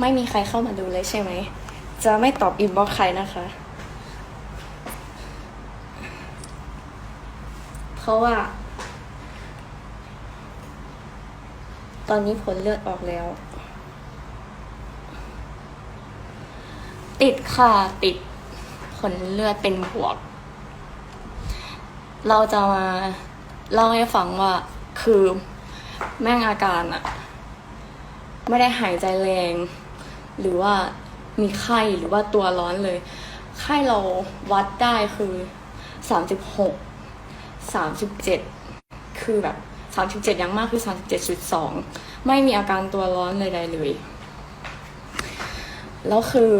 ไม่มีใครเข้ามาดูเลยใช่ไหม จะไม่ตอบอินบ็อกใครนะคะ เพราะว่า ตอนนี้ผลเลือดออกแล้ว ติดค่ะ ติดผลเลือดเป็นบวก เราจะมาเล่าให้ฟังว่าคือแม่งอาการอะไม่ได้หายใจแรง หรือว่ามีไข้หรือว่าตัวร้อนเลย ไข้เราวัดได้คือสามสิบหกสามสิบเจ็ดคือแบบสามสิบเจ็ดยังมากคือสามสิบเจ็ดจุดสองไม่มีอาการตัวร้อนเลยใดเลย แล้วคือ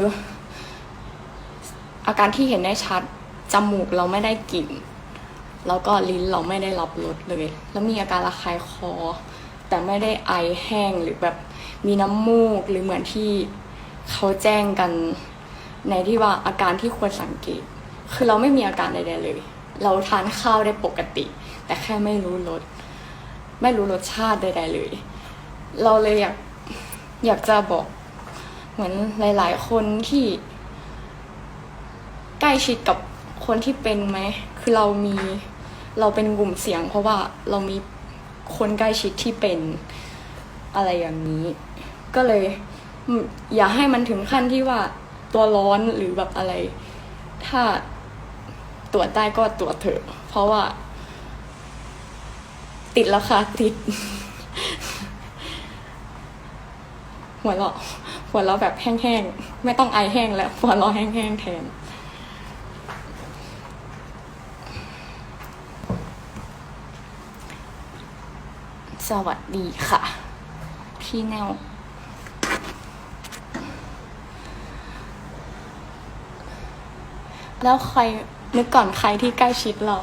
อาการที่เห็นได้ชัด จมูกเราไม่ได้กลิ่น แล้วก็ลิ้นเราไม่ได้รับรสเลย แล้วมีอาการระคายคอ แต่ไม่ได้ไอแห้งหรือแบบมีน้ำมูกหรือเหมือนที่ เขาแจ้งกันในที่ว่าอาการที่ควรสังเกต คือเราไม่มีอาการใดๆเลย เราทานข้าวได้ปกติ แต่แค่ไม่รู้รสไม่รู้รสชาติใดๆเลย เราเลยอยากอยากจะบอก เหมือนหลาย ๆ คนที่ ใกล้ชิดกับคนที่เป็นไหม คือเรามีเราเป็นกลุ่มเสียง เพราะว่าเรามีคนใกล้ชิดที่เป็นอะไรอย่างนี้ ก็เลย อย่าให้มันถึงขั้นที่ว่าตัวร้อนหรือแบบอะไร ถ้าตรวจได้ก็ตรวจเถอะ เพราะว่า ติดแล้วค่ะติด หัวเราะหัวเราะแบบแห้งๆ ไม่ต้องไอแห้งแล้ว หัวเราะแห้งๆแทนสวัสดีค่ะ พี่แนว แล้วใครนึกก่อนใครที่ใกล้ชิดเรา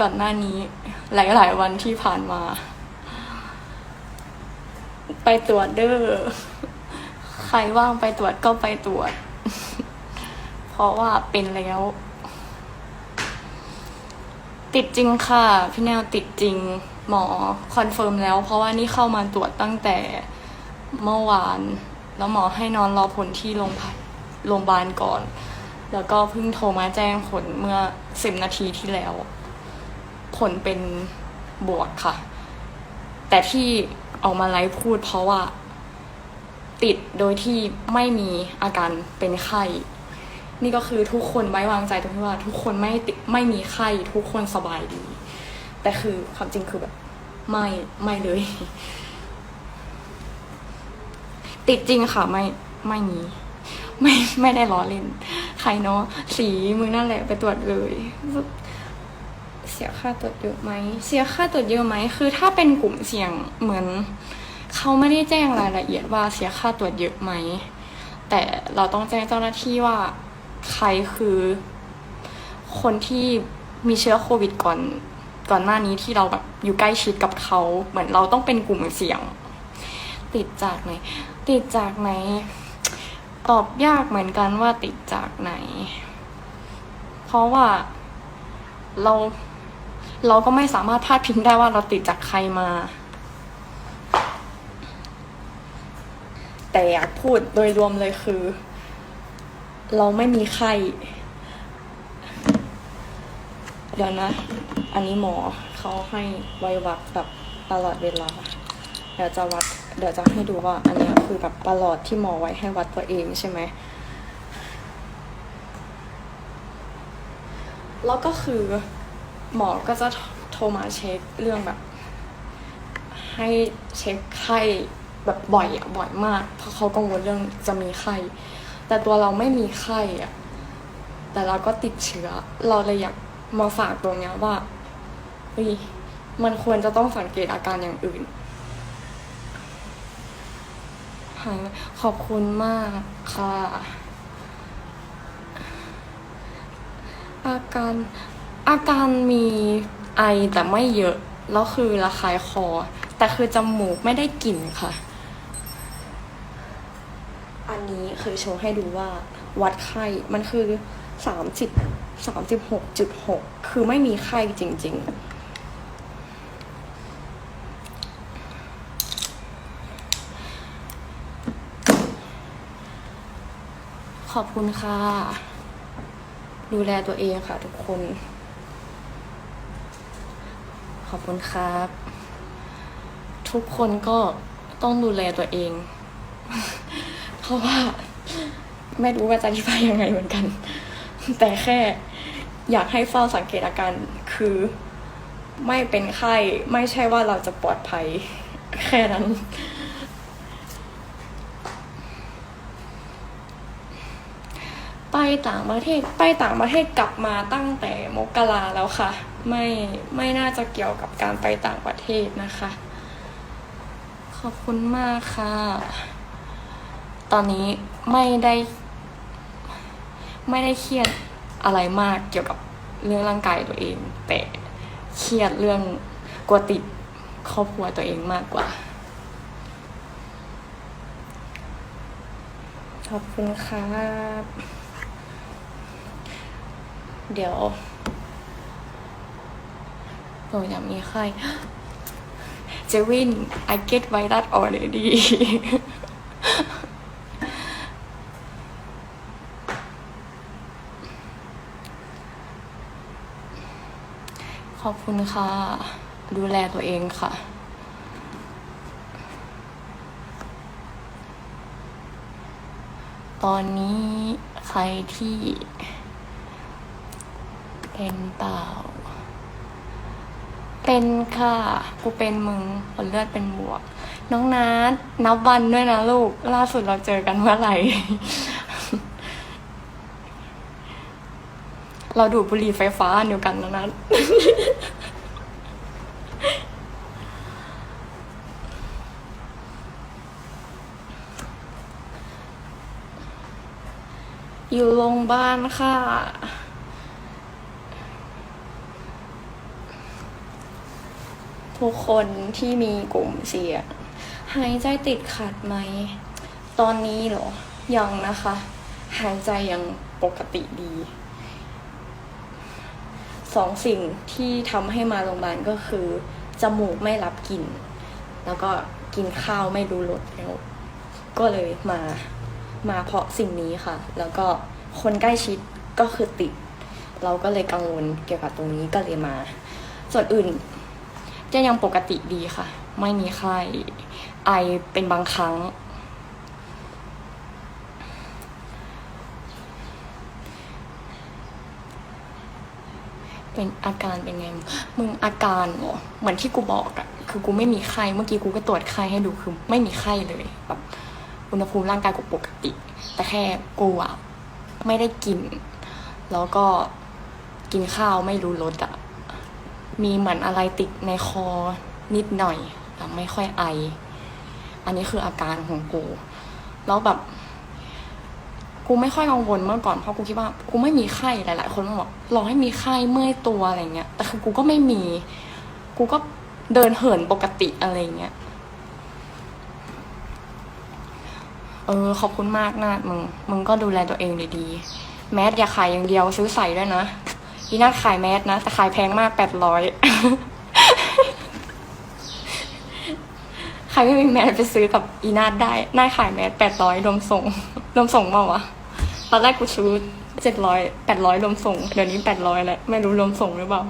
ก่อนหน้านี้ หลาย ๆ วันที่ผ่านมา ไปตรวจเด้อใครว่างไปตรวจก็ไปตรวจ เพราะว่าเป็นแล้ว ติดจริงค่ะ พี่แนวติดจริงหมอคอนเฟิร์มแล้ว เพราะว่านี่เข้ามาตรวจตั้งแต่เมื่อวาน แล้วหมอให้นอนรอผลที่โรงพยาบาลโรงพยาบาลก่อน แล้วก็เพิ่งโทรมาแจ้งผลเมื่อสิบนาทีที่แล้ว ผลเป็นบวกค่ะ แต่ที่ออกมาไลฟ์พูดเพราะว่า ติดโดยที่ไม่มีอาการเป็นไข้ นี่ก็คือทุกคนไว้วางใจตรงที่ว่า ทุกคนไม่ติดไม่มีไข้ ทุกคนสบายดี แต่คือความจริงคือแบบ ไม่ไม่เลย ติดจริงค่ะไม่ไม่มี ไม่ไม่ได้ล้อเล่น ใครเนาะสีมือนั่นแหละไปตรวจเลย เสียค่าตรวจเยอะไหม เสียค่าตรวจเยอะไหม คือถ้าเป็นกลุ่มเสี่ยงเหมือน เขาไม่ได้แจ้งรายละเอียดว่าเสียค่าตรวจเยอะไหม แต่เราต้องแจ้งเจ้าหน้าที่ว่าใครคือ คนที่มีเชื้อโควิดก่อนก่อนหน้านี้ที่เราแบบอยู่ใกล้ชิดกับเขา เหมือนเราต้องเป็นกลุ่มเสี่ยง ติดจากไหน ติดจากไหน ตอบยากเหมือนกันว่าติดจากไหน เพราะว่าเราเราก็ไม่สามารถพาดพิงได้ว่าเราติดจากใครมา แต่อยากพูดโดยรวมเลยคือ เราไม่มีไข้ เดี๋ยวนะ อันนี้หมอเขาให้ไว้วัดแบบตลอดเวลา เดี๋ยวจะวัด เดี๋ยวจะให้ดูว่าอันนี้ คือแบบประหลอดที่หมอไว้ให้วัดตัวเองใช่ไหมแล้วก็คือหมอก็จะโทรมาเช็คเรื่องแบบ ให้เช็คไข้แบบบ่อยอะบ่อยมาก เพราะเขากังวลเรื่องจะมีไข้ แต่ตัวเราไม่มีไข้อะแต่เราก็ติดเชื้อ เราเลยอยากมาฝากตรงเนี้ยว่าเฮ้ยมันควรจะต้องสังเกตอาการอย่างอื่นหายขอบคุณมากค่ะ อาการอาการมีไอแต่ไม่เยอะ แล้วคือระคายคอ แต่คือจมูกไม่ได้กลิ่นค่ะ อันนี้คือโชว์ให้ดูว่าวัดไข้มันคือสามสิบสามสิบหกจุดหกคือไม่มีไข้จริง ๆ ขอบคุณค่ะ ดูแลตัวเองค่ะทุกคน ขอบคุณครับ ทุกคนก็ต้องดูแลตัวเอง เพราะว่า ไม่รู้ว่าจะอธิบายยังไงเหมือนกัน แต่แค่อยากให้เฝ้าสังเกตอาการคือ ไม่เป็นไข้ ไม่ใช่ว่าเราจะปลอดภัย แค่นั้น ไป ต่างประเทศไปต่างประเทศกลับมาตั้งแต่มกราแล้วค่ะ ไม่ไม่น่าจะเกี่ยวกับการไปต่างประเทศนะคะ ขอบคุณมากค่ะ ตอนนี้ไม่ได้ ไม่ได้เครียดอะไรมากเกี่ยวกับเรื่องร่างกายตัวเอง แต่เครียดเรื่องกลัวติดครอบครัวตัวเองมากกว่า ขอบคุณครับ เดี๋ยวโอ้ยยังมีใครเจวิน I get virus already ขอบคุณค่ะ ดูแลตัวเองค่ะตอนนี้ใครที่ เป็นเปล่า เป็นค่ะ กูเป็นมึงผลเลือดเป็นบวก น้องนัดนับวันด้วยนะลูก ล่าสุดเราเจอกันเมื่อไหร่ เราดูดบุหรี่ไฟฟ้าเดียวกันนะนัดอยู่โรงพยาบาลค่ะ ทุกคนที่มีกลุ่มเสี่ยงหายใจติดขัดไหม ตอนนี้เหรอ ยังนะคะ หายใจยังปกติดีสองสิ่งที่ทำให้มาโรงพยาบาลก็คือ จมูกไม่รับกลิ่น แล้วก็กินข้าวไม่รู้รสแล้ว ก็เลยมามาเพราะสิ่งนี้ค่ะ แล้วก็คนใกล้ชิดก็คือติด เราก็เลยกังวลเกี่ยวกับตรงนี้ก็เลยมา ส่วนอื่น จะยังปกติดีค่ะ ไม่มีไข้ไอเป็นบางครั้ง เป็นอาการเป็นไง มึงอาการเหรอเหมือนที่กูบอกอะคือกูไม่มีไข้เมื่อกี้กูก็ตรวจไข้ให้ดูคือไม่มีไข้เลยแบบอุณหภูมิร่างกายกูปกติ แต่แค่กูอะไม่ได้กิน แล้วก็กินข้าวไม่รู้รสอะ มีเหมือนอะไรติดในคอนิดหน่อยแต่ไม่ค่อยไอ อันนี้คืออาการของกู แล้วแบบ กูไม่ค่อยกังวลเมื่อก่อนเพราะกูคิดว่า กูไม่มีไข้หลาย ๆ คนบอกรอให้มีไข้เมื่อยตัวอะไรเงี้ยแต่คือกูก็ไม่มี กูก็เดินเหินปกติอะไรเงี้ยเออขอบคุณมากนาดมึงมึงก็ดูแลตัวเองดีๆแมสอย่าขายอย่างเดียวซื้อใส่ด้วยนะ อีน่าขายแมสนะ แต่ขายแพงมากแปดร้อยใครไม่มีแมสไปซื้อกับอีนาดได้น่าขายแมสแปดร้อยรวมส่ง รวมส่งเปล่าวะ ตอนแรกกูซื้อเจ็ดร้อยแปดร้อยรวมส่ง เดี๋ยวนี้แปดร้อยแล้ว ไม่รู้รวมส่งหรือเปล่า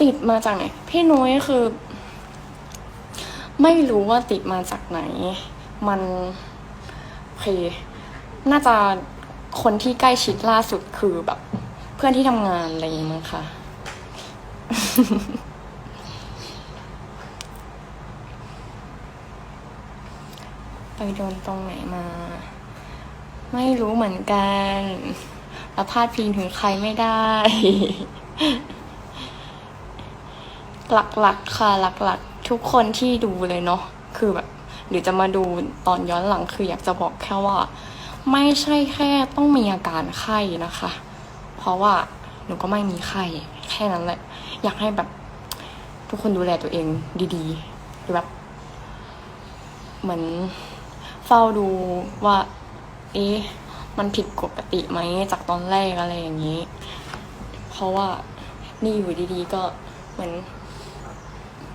ติดมาจากไหน พี่นุ้ยคือ ไม่รู้ว่าติดมาจากไหน มันโอเค น่าจะคนที่ใกล้ชิดล่าสุดคือแบบ เพื่อนที่ทำงานอะไรอย่างเงี้มั้งค่ะ ไปโดนตรงไหนมา ไม่รู้เหมือนกันแล้วพาดพิงถึงใครไม่ได้ หลักๆค่ะ หลักๆ ทุกคนที่ดูเลยเนาะคือแบบหรือจะมาดูตอนย้อนหลังคืออยากจะบอกแค่ว่า ไม่ใช่แค่ต้องมีอาการไข้นะคะ เพราะว่าหนูก็ไม่มีไข้แค่นั้นแหละ อยากให้แบบทุกคนดูแลตัวเองดีๆหรือแบบ เหมือนเฝ้าดูว่า เอ๊ะมันผิดปกติไหมจากตอนแรกอะไรอย่างนี้ เพราะว่านี่อยู่ดีๆก็เหมือน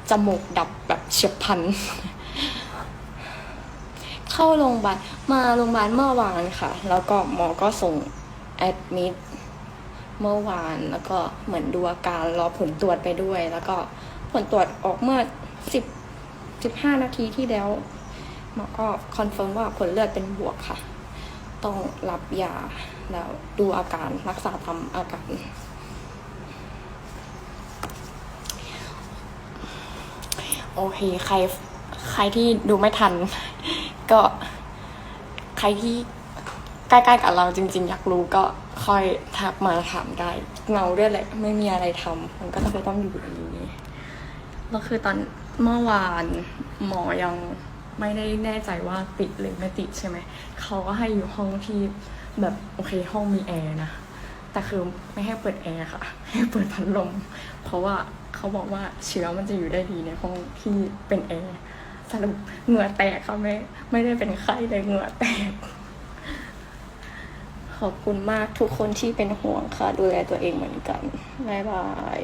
จมูกดับแบบเฉียบพลัน เข้าโรงพยาบาลมาโรงพยาบาลเมื่อวานค่ะ แล้วก็หมอก็ส่งแอดมิดเมื่อวานแล้วก็เหมือนดูอาการรอผลตรวจไปด้วย แล้วก็ผลตรวจออกเมื่อสิบสิบห้านาทีที่แล้วหมอก็คอนเฟิร์มว่าผลเลือดเป็นบวกค่ะ ต้องรับยาแล้วดูอาการรักษาตามอาการโอเค ใคร ใครที่ดูไม่ทัน ก็ใครที่ใกล้ๆกับเราจริง ๆ อยากรู้ก็ค่อยทักมาถามได้เงาด้วยแหละไม่มีอะไรทำมันก็ต้องต้องอยู่อย่างนี้แล้วคือตอนเมื่อวานหมอยังไม่ได้แน่ใจว่าติดหรือไม่ติดใช่ไหม เขาก็ให้อยู่ห้องที่แบบโอเคห้องมีแอร์นะ แต่คือไม่ให้เปิดแอร์ค่ะ ให้เปิดพัดลม เพราะว่าเขาบอกว่าเชื้อมันจะอยู่ได้ดีในห้องที่เป็นแอร์ สรุปเหงื่อแตกค่ะไม่ไม่ได้เป็นไข้เลยเหงื่อแตก ขอบคุณมากทุกคนที่เป็นห่วงค่ะ ดูแลตัวเองเหมือนกัน บ๊ายบาย